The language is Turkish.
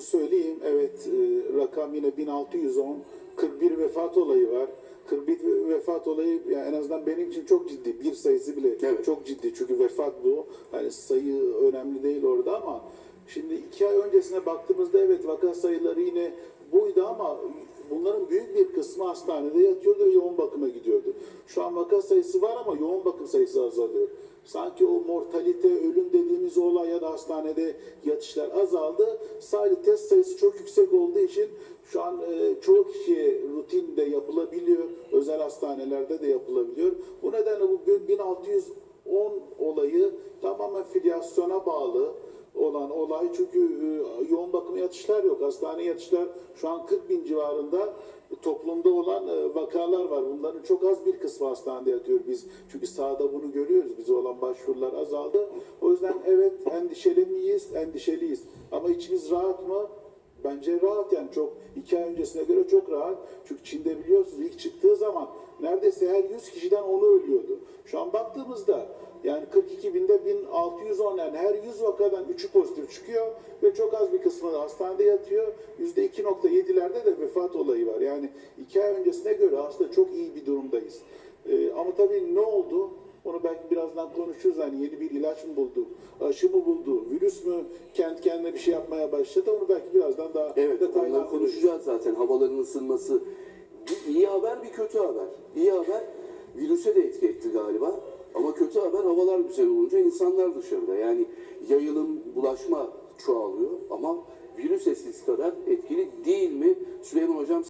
söyleyeyim. Evet e, rakam yine 1610. 41 vefat olayı var. 41 vefat olayı yani en azından benim için çok ciddi. Bir sayısı bile Evet. çok ciddi. Çünkü vefat bu. Hani sayı önemli değil orada ama şimdi iki ay öncesine baktığımızda evet vaka sayıları yine buydu ama bunların büyük bir kısmı hastanede yatıyordu ve yoğun. Şu an vaka sayısı var ama yoğun bakım sayısı azalıyor. Sanki o mortalite, ölüm dediğimiz olay ya da hastanede yatışlar azaldı. Sadece test sayısı çok yüksek olduğu için şu an e, çoğu kişiye rutin de yapılabiliyor. Özel hastanelerde de yapılabiliyor. Bu nedenle bu 1610 olayı tamamen filyasyona bağlı olan olay. Çünkü e, yoğun bakım yatışlar yok. Hastane yatışlar şu an 40 bin civarında toplumda olan e, vakalar var. Bunların çok az bir kısmı hastanede yatıyor biz. Çünkü sahada bunu görüyoruz. Bize olan başvurular azaldı. O yüzden evet endişeli miyiz? Endişeliyiz. Ama içimiz rahat mı? Bence rahat yani çok iki ay öncesine göre çok rahat. Çünkü Çin'de biliyorsunuz ilk çıktığı zaman neredeyse her 100 kişiden onu ölüyordu. Şu an baktığımızda yani 42 binde 1610 yani her 100 vakadan 3'ü pozitif çıkıyor ve çok az bir kısmı da hastanede yatıyor. %2.7'lerde de vefat olayı var. Yani iki ay öncesine göre aslında çok iyi bir durumdayız. Ee, ama tabii ne oldu? Onu belki birazdan konuşuruz. Hani yeni bir ilaç mı bulduk, aşı mı buldu, virüs mü kendi kendine bir şey yapmaya başladı? Onu belki birazdan daha Evet, detaylandırırız. konuşacağız zaten. Havaların ısınması. Bir iyi haber, bir kötü haber. İyi haber, virüse de etki etti galiba. Kötü haber, havalar güzel olunca insanlar dışarıda. Yani yayılım, bulaşma çoğalıyor. Ama virüs eskisi kadar etkili değil mi? Süleyman Hocam